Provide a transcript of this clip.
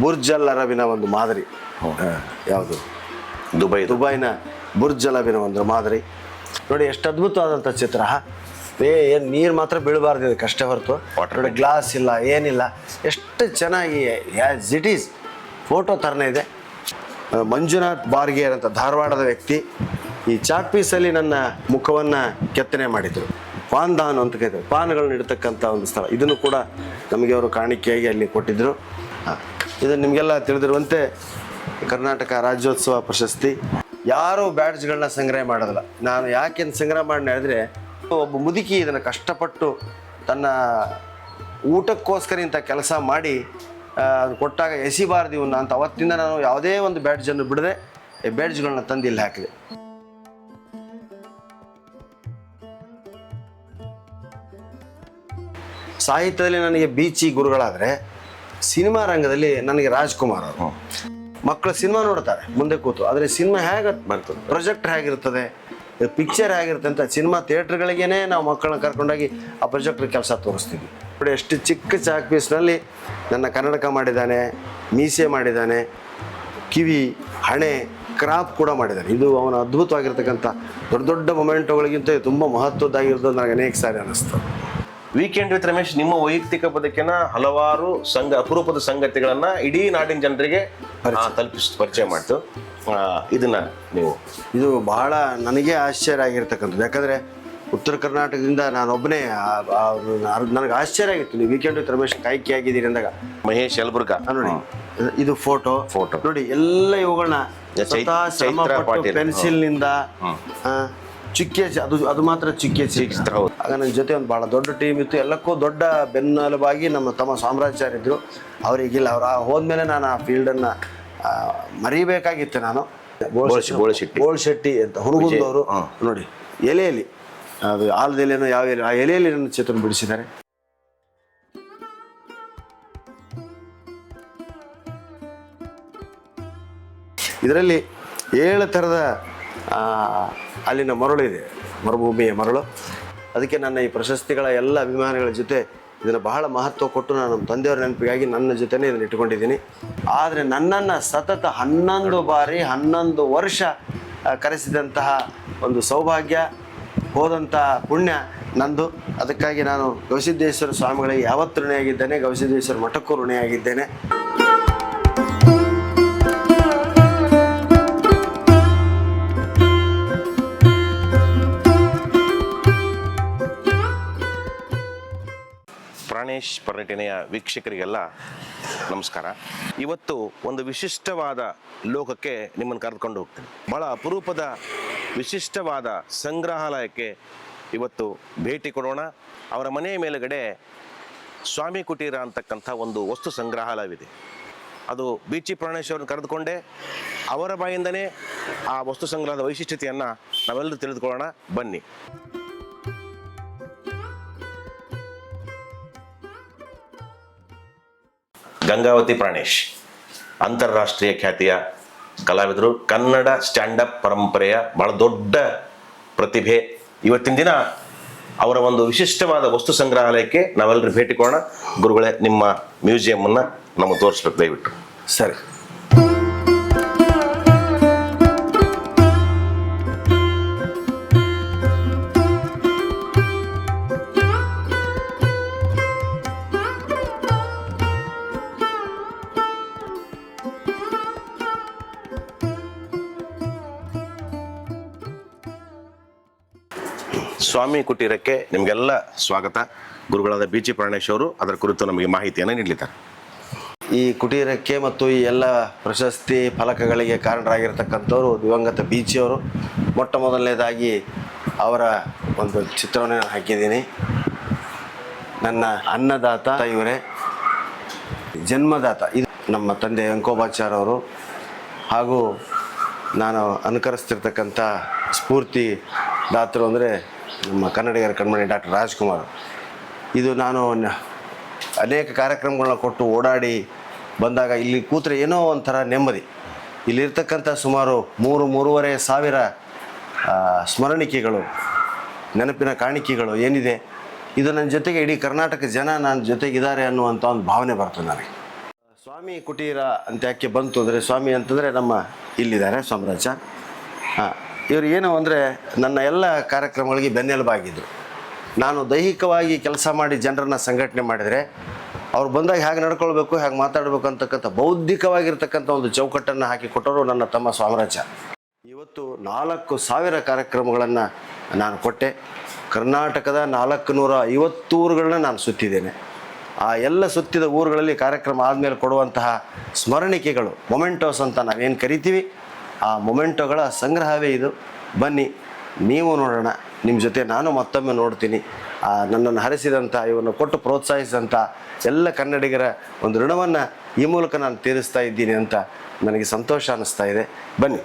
Burj ಅಲ್ ಅರಬಿನ ಒಂದು ಮಾದರಿ. ಯಾವುದು? ದುಬೈ ದುಬೈನ ಬುರ್ಜ್ ಅಲ್ ಅರಬಿನ ಒಂದು ಮಾದರಿ. ನೋಡಿ ಎಷ್ಟು ಅದ್ಭುತವಾದಂಥ ಚಿತ್ರ ಏ ಏನು ನೀರು ಮಾತ್ರ ಬೀಳಬಾರ್ದು ಇದಕ್ಕೆ ಅಷ್ಟೇ ಹೊರತು. ನೋಡಿ ಗ್ಲಾಸ್ ಇಲ್ಲ ಏನಿಲ್ಲ. ಎಷ್ಟು ಚೆನ್ನಾಗಿ ಆ್ಯಸ್ ಇಟ್ ಈಸ್ ಫೋಟೋ ಥರನೇ ಇದೆ. ಮಂಜುನಾಥ್ ಬಾರ್ಗೇರ್ ಅಂತ ಧಾರವಾಡದ ವ್ಯಕ್ತಿ ಈ ಚಾಕ್ ಪೀಸಲ್ಲಿ ನನ್ನ ಮುಖವನ್ನು ಕೆತ್ತನೆ ಮಾಡಿದರು. ಪಾನ್ದಾನ್ ಅಂತ ಕರೀತಾರೆ ಪಾನ್ಗಳನ್ನ ಇಡ್ತಕ್ಕಂಥ ಒಂದು ಸ್ಥಳ. ಇದನ್ನು ಕೂಡ ನಮಗೆ ಅವರು ಕಾಣಿಕೆಯಾಗಿ ಅಲ್ಲಿ ಕೊಟ್ಟಿದ್ದರು ಆ, ಇದು ನಿಮಗೆಲ್ಲ ತಿಳಿದಿರುವಂತೆ ಕರ್ನಾಟಕ ರಾಜ್ಯೋತ್ಸವ ಪ್ರಶಸ್ತಿ. ಯಾರೂ ಬ್ಯಾಡ್ಜ್ಗಳನ್ನ ಸಂಗ್ರಹ ಮಾಡೋದಿಲ್ಲ ನಾನು ಯಾಕೆ ಸಂಗ್ರಹ ಮಾಡಿ ಹೇಳಿದ್ರೆ, ಒಬ್ಬ ಮುದುಕಿ ಇದನ್ನು ಕಷ್ಟಪಟ್ಟು ತನ್ನ ಊಟಕ್ಕೋಸ್ಕರ ಇಂಥ ಕೆಲಸ ಮಾಡಿ ಅದು ಕೊಟ್ಟಾಗ ಎಸಿಬಾರ್ದು ಇವನ್ನ ಅಂತ ಅವತ್ತಿಂದ ನಾನು ಯಾವುದೇ ಒಂದು ಬ್ಯಾಡ್ಜನ್ನು ಬಿಡದೆ ಈ ಬ್ಯಾಡ್ಜ್ಗಳನ್ನ ತಂದು ಇಲ್ಲಿ ಹಾಕಿದೆ. ಸಾಹಿತ್ಯದಲ್ಲಿ ನನಗೆ ಬೀಚಿ ಗುರುಗಳಾದರೆ ಸಿನಿಮಾ ರಂಗದಲ್ಲಿ ನನಗೆ ರಾಜ್ಕುಮಾರ್ ಅವರು. ಮಕ್ಕಳು ಸಿನಿಮಾ ನೋಡ್ತಾರೆ ಮುಂದೆ ಕೂತು. ಆದರೆ ಸಿನಿಮಾ ಹೇಗೆ ಬರ್ತದೆ. ಪ್ರೊಜೆಕ್ಟ್ ಹೇಗಿರ್ತದೆ ಪಿಕ್ಚರ್ ಹೇಗಿರುತ್ತೆ ಅಂತ ಸಿನಿಮಾ ಥಿಯೇಟ್ರ್ಗಳಿಗೇ ನಾವು ಮಕ್ಕಳನ್ನ ಕರ್ಕೊಂಡೋಗಿ ಆ ಪ್ರೊಜೆಕ್ಟ್ರ್ ಕೆಲಸ ತೋರಿಸ್ತೀವಿ. ನೋಡಿ ಎಷ್ಟು ಚಿಕ್ಕ ಚಾಕ್ ಪೀಸ್ನಲ್ಲಿ ನನ್ನ ಕನ್ನಡಕ ಮಾಡಿದ್ದಾನೆ ಮೀಸೆ ಮಾಡಿದ್ದಾನೆ ಕಿವಿ ಹಣೆ ಕ್ರಾಪ್ ಕೂಡ ಮಾಡಿದ್ದಾನೆ. ಇದು ಅವನ ಅದ್ಭುತವಾಗಿರ್ತಕ್ಕಂಥ ದೊಡ್ಡ ದೊಡ್ಡ ಮೊಮೆಂಟುಗಳಿಗಿಂತ ತುಂಬ ಮಹತ್ವದ್ದಾಗಿರೋದು ನನಗೆ ಅನೇಕ ಸಾರಿ ಅನ್ನಿಸ್ತು ವೀಕೆಂಡ್ ವಿತ್ ರಮೇಶ್ ನಿಮ್ಮ ವೈಯಕ್ತಿಕ ಬದುಕಿನ ಹಲವಾರು ಸಂಘ ಅಪರೂಪದ ಸಂಗತಿಗಳನ್ನ ಇಡೀ ನಾಡಿನ ಜನರಿಗೆ ತಲುಪಿಸ್ ಪರಿಚಯ. ಮಾಡ್ತು. ಇದನ್ನ ನೀವು. ಇದು ಬಹಳ ನನಗೆ ಆಶ್ಚರ್ಯ ಆಗಿರ್ತಕ್ಕಂಥದ್ದು ಯಾಕಂದ್ರೆ ಉತ್ತರ ಕರ್ನಾಟಕದಿಂದ ನಾನೊಬ್ಬನೇ ನನಗೆ ಆಶ್ಚರ್ಯ ಆಗಿತ್ತು. ನೀವು ವೀಕೆಂಡ್ ವಿತ್ ರಮೇಶ್ ಕಾಯ್ಕೆ ಆಗಿದ್ದೀರಿ ಅಂದಾಗ. ಮಹೇಶ್ ಯಲ್ಬುರ್ಗ. ನೋಡಿ ಇದು ಫೋಟೋ ಫೋಟೋ ನೋಡಿ ಎಲ್ಲ ಇವುಗಳನ್ನ ಪೆನ್ಸಿಲ್ನಿಂದ. ಪೆನ್ಸಿಲ್ನಿಂದ ಚುಕ್ಕೆ ಅದು ಅದು ಮಾತ್ರ ಚುಕ್ಕೆ ಚಿಕ್ಕ. ಆಗ ನನ್ನ ಜೊತೆ ಒಂದು ಭಾಳ ದೊಡ್ಡ ಟೀಮ್ ಇತ್ತು. ಎಲ್ಲಕ್ಕೂ ದೊಡ್ಡ ಬೆನ್ನೆಲುಬಾಗಿ ನಮ್ಮ ತಮ್ಮ ಸಾಮ್ರಾಜ್ಯಾರಿದ್ದರು ಅವರಿಗಿಲ್ಲ ಅವ್ರಿಗಿಲ್ಲ ಅವ್ರು ಆ ಹೋದ್ಮೇಲೆ ನಾನು ಆ ಫೀಲ್ಡನ್ನು ಮರಿಬೇಕಾಗಿತ್ತು ನಾನು. ಗೋಳ್ ಶೆಟ್ಟಿ ಅಂತ. ಹುರುಗುಂದವರು ಹಾ. ನೋಡಿ ಎಲೆಯಲ್ಲಿ ಅದು ಆಲದ ಎಲೆನೋ ಯಾವ ಎಲೆ ಆ ಎಲೆಯಲ್ಲಿ ನನ್ನ ಚಿತ್ರ ಬಿಡಿಸಿದ್ದಾರೆ. ಇದರಲ್ಲಿ ಏಳು ಥರದ ಅಲ್ಲಿನ ಮರಳು ಇದೆ, ಮರುಭೂಮಿಯ ಮರಳು. ಅದಕ್ಕೆ ನನ್ನ ಈ ಪ್ರಶಸ್ತಿಗಳ ಎಲ್ಲ ಅಭಿಮಾನಿಗಳ ಜೊತೆ ಇದನ್ನು ಬಹಳ ಮಹತ್ವ ಕೊಟ್ಟು ನಾನು ನಮ್ಮ ತಂದೆಯವರ ನೆನಪಿಗಾಗಿ ನನ್ನ ಜೊತೆನೇ ಇದನ್ನು ಇಟ್ಕೊಂಡಿದ್ದೀನಿ ಆದರೆ ನನ್ನನ್ನು ಸತತ ಹನ್ನೊಂದು ಬಾರಿ, ಹನ್ನೊಂದು ವರ್ಷ ಕರೆಸಿದಂತಹ ಒಂದು ಸೌಭಾಗ್ಯ ಹೋದಂಥ ಪುಣ್ಯ ನಂದು. ಅದಕ್ಕಾಗಿ ನಾನು ಗವಿಸಿದ್ದೇಶ್ವರ ಸ್ವಾಮಿಗಳಿಗೆ ಯಾವತ್ತು ಋಣಿಯಾಗಿದ್ದೇನೆ, ಗವಿಸಿದ್ದೇಶ್ವರ ಮಠಕ್ಕೂ ಋಣಿಯಾಗಿದ್ದೇನೆ. ಪ್ರಾಣೇಶ್ ಪರ್ಯಟನೆಯ ವೀಕ್ಷಕರಿಗೆಲ್ಲ ನಮಸ್ಕಾರ. ಇವತ್ತು ಒಂದು ವಿಶಿಷ್ಟವಾದ ಲೋಕಕ್ಕೆ ನಿಮ್ಮನ್ನು ಕರೆದುಕೊಂಡು ಹೋಗ್ತೀನಿ. ಬಹಳ ಅಪರೂಪದ ವಿಶಿಷ್ಟವಾದ ಸಂಗ್ರಹಾಲಯಕ್ಕೆ ಇವತ್ತು ಭೇಟಿ ಕೊಡೋಣ. ಅವರ ಮನೆಯ ಮೇಲುಗಡೆ ಸ್ವಾಮಿ ಕುಟೀರ ಅಂತಕ್ಕಂಥ ಒಂದು ವಸ್ತು ಸಂಗ್ರಹಾಲಯವಿದೆ. ಅದು ಬೀಚಿ ಪ್ರಾಣೇಶ್ ಅವ್ರನ್ನ ಕರೆದುಕೊಂಡೆ. ಅವರ ಬಾಯಿಂದನೇ ಆ ವಸ್ತು ಸಂಗ್ರಹದ ವೈಶಿಷ್ಟ್ಯತೆಯನ್ನು ನಾವೆಲ್ಲರೂ ತಿಳಿದುಕೊಳ್ಳೋಣ. ಬನ್ನಿ. ಗಂಗಾವತಿ ಪ್ರಾಣೇಶ್, ಅಂತಾರಾಷ್ಟ್ರೀಯ ಖ್ಯಾತಿಯ ಕಲಾವಿದರು, ಕನ್ನಡ ಸ್ಟ್ಯಾಂಡಪ್ ಪರಂಪರೆಯ ಬಹಳ ದೊಡ್ಡ ಪ್ರತಿಭೆ. ಇವತ್ತಿನ ದಿನ ಅವರ ಒಂದು ವಿಶಿಷ್ಟವಾದ ವಸ್ತು ಸಂಗ್ರಹಾಲಯಕ್ಕೆ ನಾವೆಲ್ಲರೂ ಭೇಟಿ ಕೊಡೋಣ. ಗುರುಗಳೇ, ನಿಮ್ಮ ಮ್ಯೂಸಿಯಂ ನಮಗೆ ತೋರಿಸ್ಬೇಕು, ದಯವಿಟ್ಟು. ಸರಿ. ಸ್ವಾಮಿ ಕುಟೀರಕ್ಕೆ ನಿಮಗೆಲ್ಲ ಸ್ವಾಗತ. ಗುರುಗಳಾದ ಬಿ ಜಿ ಪ್ರಾಣೇಶ್ ಅವರು ಅದರ ಕುರಿತು ನಮಗೆ ಮಾಹಿತಿಯನ್ನು ನೀಡಲಿದ್ದಾರೆ. ಈ ಕುಟೀರಕ್ಕೆ ಮತ್ತು ಈ ಎಲ್ಲ ಪ್ರಶಸ್ತಿ ಫಲಕಗಳಿಗೆ ಕಾರಣರಾಗಿರ್ತಕ್ಕಂಥವ್ರು ದಿವಂಗತ ಬೀಚಿಯವರು ಮೊಟ್ಟ ಮೊದಲನೇದಾಗಿ ಅವರ ಒಂದು ಚಿತ್ರವನ್ನು ನಾನು ಹಾಕಿದ್ದೀನಿ. ನನ್ನ ಅನ್ನದಾತ ಇವರೇ. ಜನ್ಮದಾತ, ಇದು ನಮ್ಮ ತಂದೆ ವೆಂಕೋಬಾಚಾರ್ ಅವರು. ಹಾಗೂ ನಾನು ಅನುಕರಿಸ್ತಿರ್ತಕ್ಕಂಥ ಸ್ಫೂರ್ತಿ ದಾತರು ಅಂದರೆ ನಮ್ಮ ಕನ್ನಡಿಗರ ಕಣ್ಮಣಿ ಡಾಕ್ಟರ್ ರಾಜ್ಕುಮಾರ್. ಇದು ನಾನು ಅನೇಕ ಕಾರ್ಯಕ್ರಮಗಳನ್ನ ಕೊಟ್ಟು ಓಡಾಡಿ ಬಂದಾಗ ಇಲ್ಲಿ ಕೂತ್ರೆ ಏನೋ ಒಂಥರ ನೆಮ್ಮದಿ. ಇಲ್ಲಿರ್ತಕ್ಕಂಥ ಸುಮಾರು ಮೂರು, ಮೂರುವರೆ ಸಾವಿರ ಸ್ಮರಣಿಕೆಗಳು, ನೆನಪಿನ ಕಾಣಿಕೆಗಳು ಏನಿದೆ, ಇದು ನನ್ನ ಜೊತೆಗೆ ಇಡೀ ಕರ್ನಾಟಕ ಜನ ನನ್ನ ಜೊತೆಗಿದ್ದಾರೆ ಅನ್ನುವಂಥ ಒಂದು ಭಾವನೆ ಬರ್ತದೆ ನನಗೆ. ಸ್ವಾಮಿ ಕುಟೀರ ಅಂತ ಯಾಕೆ ಬಂತು ಅಂದರೆ, ಸ್ವಾಮಿ ಅಂತಂದರೆ ನಮ್ಮ ಇಲ್ಲಿದ್ದಾರೆ ಸಾಮ್ರಾಜ್ಯ ಹಾಂ. ಇವರು ಏನು ಅಂದರೆ ನನ್ನ ಎಲ್ಲ ಕಾರ್ಯಕ್ರಮಗಳಿಗೆ ಬೆನ್ನೆಲುಬಾಗಿದ್ದರು ನಾನು ದೈಹಿಕವಾಗಿ ಕೆಲಸ ಮಾಡಿ ಜನರನ್ನು ಸಂಘಟನೆ ಮಾಡಿದರೆ ಅವ್ರು ಬಂದಾಗ ಹೇಗೆ ನಡ್ಕೊಳ್ಬೇಕು, ಹೇಗೆ ಮಾತಾಡಬೇಕು ಅಂತಕ್ಕಂಥ ಬೌದ್ಧಿಕವಾಗಿರ್ತಕ್ಕಂಥ ಒಂದು ಚೌಕಟ್ಟನ್ನು ಹಾಕಿ ಕೊಟ್ಟವರು ನನ್ನ ತಮ್ಮ ಸಾಮ್ರಾಜ್ಯ ಇವತ್ತು ನಾಲ್ಕು ಸಾವಿರ ಕಾರ್ಯಕ್ರಮಗಳನ್ನು ನಾನು ಕೊಟ್ಟೆ. ಕರ್ನಾಟಕದ ನಾಲ್ಕು ನೂರ ಐವತ್ತು ಊರುಗಳನ್ನ ನಾನು ಸುತ್ತಿದ್ದೇನೆ. ಆ ಎಲ್ಲ ಸುತ್ತಿದ ಊರುಗಳಲ್ಲಿ ಕಾರ್ಯಕ್ರಮ ಆದಮೇಲೆ ಕೊಡುವಂತಹ ಸ್ಮರಣಿಕೆಗಳು ಮೊಮೆಂಟೋಸ್ ಅಂತ ನಾವೇನು ಕರಿತೀವಿ ಆ ಮೊಮೆಂಟೋಗಳ ಸಂಗ್ರಹವೇ ಇದು. ಬನ್ನಿ, ನೀವು ನೋಡೋಣ. ನಿಮ್ಮ ಜೊತೆ ನಾನು ಮತ್ತೊಮ್ಮೆ ನೋಡ್ತೀನಿ. ನನ್ನನ್ನು ಹರಿಸಿದಂಥ ಇವನ್ನು ಕೊಟ್ಟು ಪ್ರೋತ್ಸಾಹಿಸಿದಂಥ ಎಲ್ಲ ಕನ್ನಡಿಗರ ಒಂದು ಋಣವನ್ನು ಈ ಮೂಲಕ ನಾನು ತೀರಿಸ್ತಾ ಇದ್ದೀನಿ ಅಂತ ನನಗೆ ಸಂತೋಷ ಅನ್ನಿಸ್ತಾ ಇದೆ. ಬನ್ನಿ.